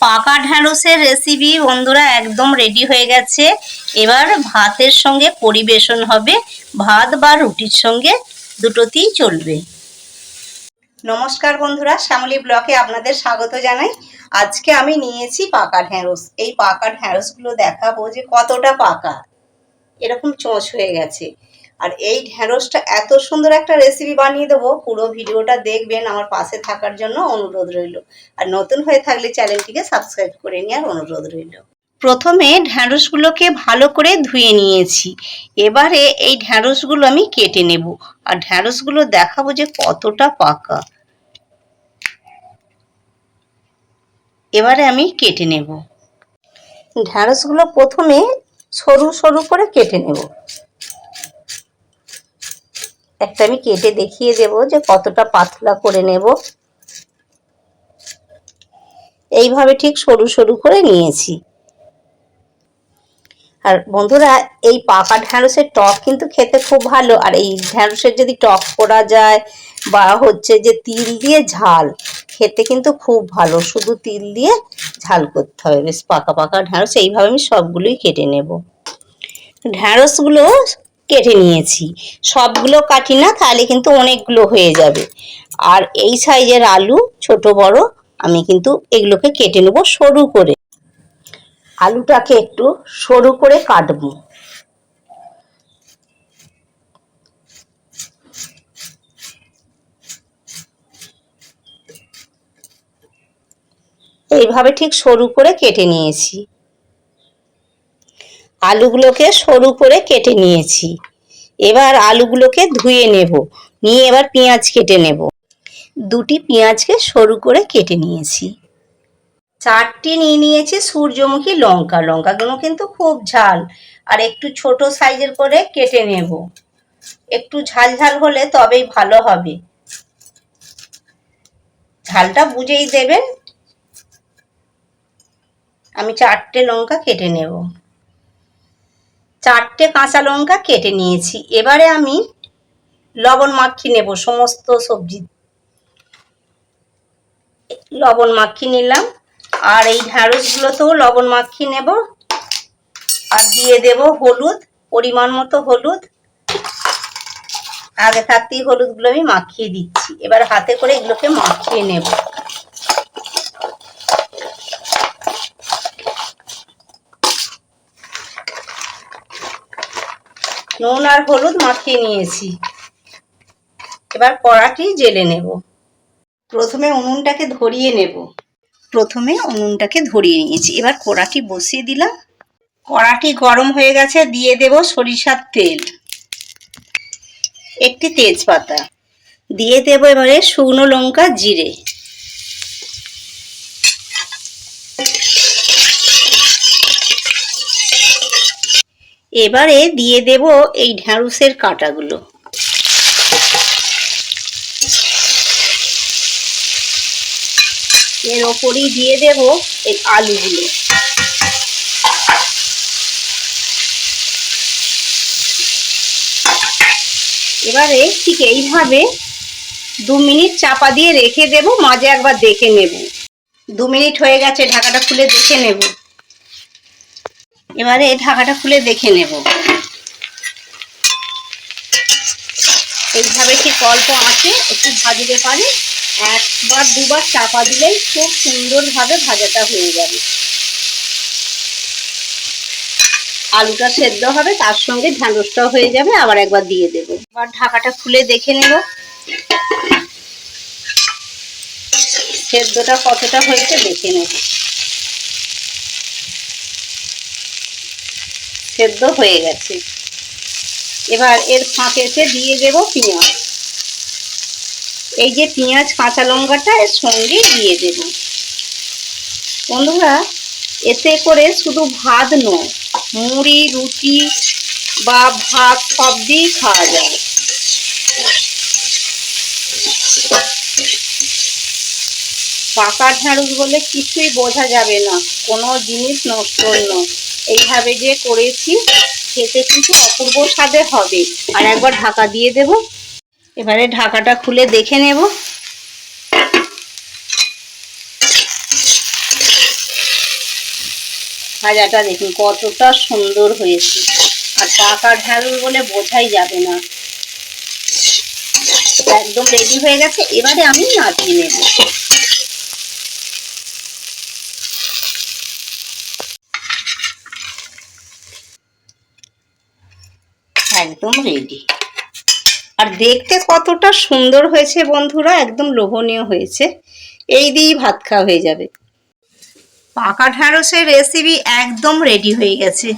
পাকা ঢ্যাঁড়সের রেসিপি বন্ধুরা একদম রেডি হয়ে গেছে। এবার ভাতের সঙ্গে পরিবেশন হবে। ভাত বা রুটির সঙ্গে দুটোতেই চলবে। নমস্কার বন্ধুরা, শ্যামলী ব্লকে আপনাদের স্বাগত জানাই। আজকে আমি নিয়েছি পাকা ঢ্যাঁড়স। এই পাকা ঢ্যাঁড়সগুলো দেখাবো যে কতটা পাকা। এরকম চোঁচ হয়ে গেছে। আর এই ঢ্যাঁড়সটা এত সুন্দর একটা রেসিপি বানিয়ে দেবো, পুরো ভিডিওটা দেখবেন আমার পাশে থাকার জন্য অনুরোধ রইল। আর নতুন হয়ে থাকলে চ্যানেলটিকে সাবস্ক্রাইব করে নেওয়ার অনুরোধ রইল। প্রথমে ঢ্যাঁড়সগুলোকে ভালো করে ধুয়ে নিয়েছি। এবারে এই ঢ্যাঁড়সগুলো আমি কেটে নেব। আর ঢ্যাঁড়সগুলো দেখাবো যে কতটা পাকা। এবারে আমি কেটে নেব। ঢ্যাঁড়সগুলো প্রথমে সরু সরু করে কেটে নেব। একটা আমি কেটে দেখিয়ে দেব যে কতটা পাতলা করে নেব। এইভাবে ঠিক সরু সরু করে নিয়েছি। আর বন্ধুরা, এই পাকা ঢ্যাঁড়সের টক কিন্তু খেতে খুব ভালো। আর এই ঢ্যাঁড়সের যদি টক করা যায় বা হচ্ছে যে তিল দিয়ে ঝাল, খেতে কিন্তু খুব ভালো। শুধু তিল দিয়ে ঝাল করতে হবে। বেশ পাকা পাকা ঢ্যাঁড়স, এইভাবে আমি সবগুলোই কেটে নেব। ঢ্যাঁড়সগুলো কেটে নিয়েছি। সবগুলো কাটি না, তাহলে কিন্তু অনেকগুলো হয়ে যাবে। আর এই সাইজের আলু, ছোট, বড়, আমি কিন্তু এগুলোকে কেটে নেব সরু করে। আলুটাকে একটু সরু করে কাটবো। এইভাবে ঠিক সরু করে কেটে নিয়েছি। আলুগুলোকে সরু করে কেটে নিয়েছি। এবার আলুগুলোকে ধুয়ে নেব। নিয়ে এবার পেঁয়াজ কেটে নেব। দুটি পেঁয়াজকে সরু করে কেটে নিয়েছি। চারটি নিয়ে নিয়েছি সূর্যমুখী লঙ্কা। লঙ্কাগুলো কিন্তু খুব ঝাল। আর একটু ছোট সাইজের করে কেটে নেব। একটু ঝাল ঝাল হলে তবেই ভালো হবে। ঝালটা বুঝেই দেবেন। আমি চারটে লঙ্কা কেটে নেব। চারটে কাঁচা লঙ্কা কেটে নিয়েছি। এবারে আমি লবণ মাখিয়ে নেব, সমস্ত সবজি। লবণ মাখিয়ে নিলাম। আর এই ঢ্যাঁড়সগুলোতেও লবণ মাখিয়ে নেব। আর দিয়ে দেব হলুদ, পরিমাণ মতো হলুদ। আগে থাকতেই হলুদগুলো আমি মাখিয়ে দিচ্ছি। এবার হাতে করে এগুলোকে মাখিয়ে নেব। নুন আর হলুদ মাখিয়ে নিয়েছি। এবার কড়াটি জেলে নেব। প্রথমে উনুনটাকে ধরিয়ে নেব। প্রথমে উনুনটাকে ধরিয়ে নিয়েছি। এবার কড়াটি বসিয়ে দিলাম। কড়াটি গরম হয়ে গেছে, দিয়ে দেব সরিষার তেল। একটি তেজপাতা। দিয়ে দেব এবারে শুকনো লঙ্কা জিরে। এবারে দিয়ে দেব এই ঢ্যাঁড়সের কাঁটাগুলো। এর ওপরেই দিয়ে দেব এই আলুগুলো। এবারে ঠিক এইভাবে দু মিনিট চাপা দিয়ে রেখে দেব, মাঝে একবার দেখে নেব। দু মিনিট হয়ে গেছে, ঢাকাটা খুলে দেখে নেব। এবারে এই ঢাকাটা খুলে দেখে নেব। এইভাবে ঠিক অল্প আঁচে একটু ভাজতে পারে। একবার, দুবার চাপা দিলেই খুব সুন্দরভাবে ভাজাটা হয়ে যাবে। আলুটা সেদ্ধ হবে, তার সঙ্গে ঢ্যাঁড়সটাও হয়ে যাবে, আবার একবার দিয়ে দেবো। এবার ঢাকাটা খুলে দেখে নেব। সেদ্ধটা কতটা হয়েছে দেখে নেব। সেদ্ধ হয়ে গেছে। এবার এর ফাঁকেতে দিয়ে দেব পেঁয়াজ। এই যে পেঁয়াজ, কাঁচা লঙ্কাটা এর সঙ্গে দিয়ে দেব। বন্ধুরা, এতে করে শুধু ভাত নয়, মুড়ি, রুটি বা ভাত সব দিয়েই খাওয়া যায়। পাকা ঢ্যাঁড়স বলে কিছুই বোঝা যাবে না, কোনো জিনিস নষ্ট নয়। এইভাবে যে করেছি, খেতে কিন্তু অপূর্ব স্বাদে হবে। আর একবার ঢাকা দিয়ে দেব। এবারে ঢাকাটা খুলে দেখে নেব। ভাজাটা দেখুন, কতটা সুন্দর হয়েছে। আর পাকা ঢ্যাঁড়স বলে বোঝাই যাবে না। একদম রেডি হয়ে গেছে। এবারে আমি নামিয়ে নেব। একদম রেডি আর দেখতে কতটা সুন্দর হয়েছে বন্ধুরা, একদম লোভনীয় হয়েছে। এই দিয়েই ভাত খাওয়া হয়ে যাবে। পাকা ঢ্যাঁড়সের রেসিপি একদম রেডি হয়ে গেছে।